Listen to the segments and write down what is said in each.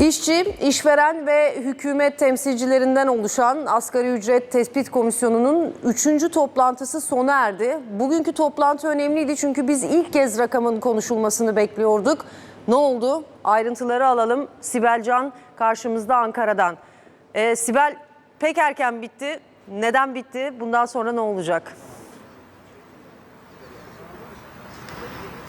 İşçi, işveren ve hükümet temsilcilerinden oluşan Asgari Ücret Tespit Komisyonu'nun 3. toplantısı sona erdi. Bugünkü toplantı önemliydi çünkü biz ilk kez rakamın konuşulmasını bekliyorduk. Ne oldu? Ayrıntıları alalım. Sibel Can karşımızda Ankara'dan. Ee, Sibel pek erken bitti. Neden bitti? Bundan sonra ne olacak?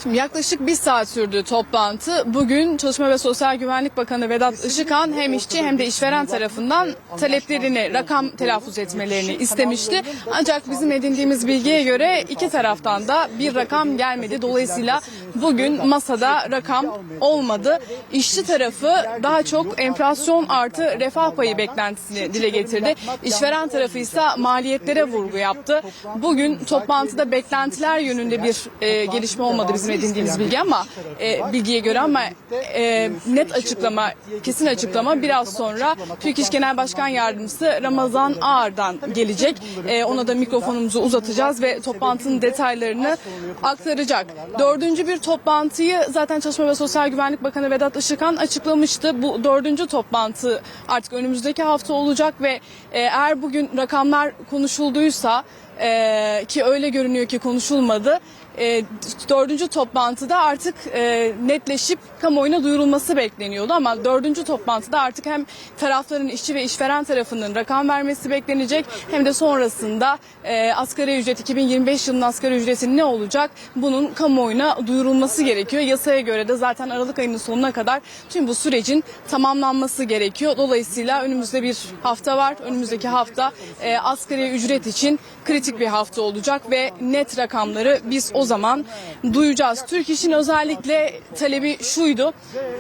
Şimdi yaklaşık bir saat sürdü toplantı. Bugün Çalışma ve Sosyal Güvenlik Bakanı Vedat Işıkhan hem işçi hem de işveren tarafından taleplerini, rakam telaffuz etmelerini istemişti. Ancak bizim edindiğimiz bilgiye göre iki taraftan da bir rakam gelmedi. Dolayısıyla bugün masada rakam olmadı. İşçi tarafı daha çok enflasyon artı refah payı beklentisini dile getirdi. İşveren tarafı ise maliyetlere vurgu yaptı. Bugün toplantıda beklentiler yönünde bir e, gelişme olmadı bizim edindiğimiz bilgi ama e, bilgiye göre ama e, net açıklama, kesin açıklama biraz sonra Türk İş Genel Başkan Yardımcısı Ramazan Ağar'dan gelecek. E, ona da mikrofonumuzu uzatacağız ve toplantının detaylarını aktaracak. Dördüncü bir toplantıyı zaten Çalışma ve Sosyal Güvenlik Bakanı Vedat Işıkhan açıklamıştı. Bu dördüncü toplantı artık önümüzdeki hafta olacak ve e, eğer bugün rakamlar konuşulduysa e, ki öyle görünüyor ki konuşulmadı. E, dördüncü toplantıda artık e, netleşip kamuoyuna duyurulması bekleniyordu ama dördüncü toplantıda artık hem tarafların işçi ve işveren tarafının rakam vermesi beklenecek hem de sonrasında e, asgari ücret 2025 yılının asgari ücreti ne olacak bunun kamuoyuna duyurulması gerekiyor. Yasaya göre de zaten Aralık ayının sonuna kadar tüm bu sürecin tamamlanması gerekiyor. Dolayısıyla önümüzde bir hafta var. Önümüzdeki hafta e, asgari ücret için kritik bir hafta olacak ve net rakamları biz o zaman duyacağız. Türk İş'in özellikle talebi şuydu.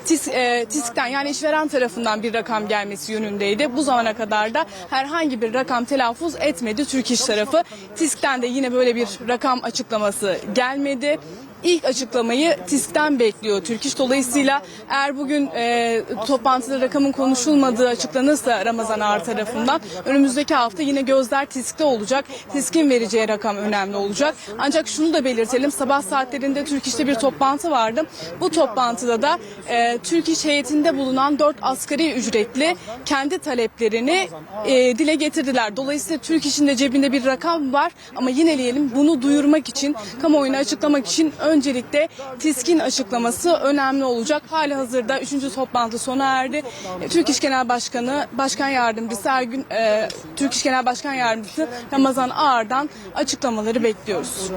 TİS, e, TİSK'ten yani işveren tarafından bir rakam gelmesi yönündeydi. Bu zamana kadar da herhangi bir rakam telaffuz etmedi Türk İş tarafı. TİSK'ten de yine böyle bir rakam açıklaması gelmedi. İlk açıklamayı TİSK'ten bekliyor Türk İş. Dolayısıyla eğer bugün e, toplantıda rakamın konuşulmadığı açıklanırsa Ramazan Ağar tarafından önümüzdeki hafta yine gözler TİSK'te olacak. TİSK'in vereceği rakam önemli olacak. Ancak şunu da belirtelim sabah saatlerinde Türk İş'te bir toplantı vardı. Bu toplantıda da e, Türk İş heyetinde bulunan 4 asgari ücretli kendi taleplerini e, dile getirdiler. Dolayısıyla Türk İş'in de cebinde bir rakam var ama yineleyelim bunu duyurmak için kamuoyuna açıklamak için öncelikle TİSK'in açıklaması önemli olacak. Hali hazırda 3. toplantı sona erdi. Türk İş Genel Başkanı, Başkan Yardımcısı Ergün, e, Türk İş Genel Başkan Yardımcısı Ramazan Ağar'dan açıklamaları bekliyoruz.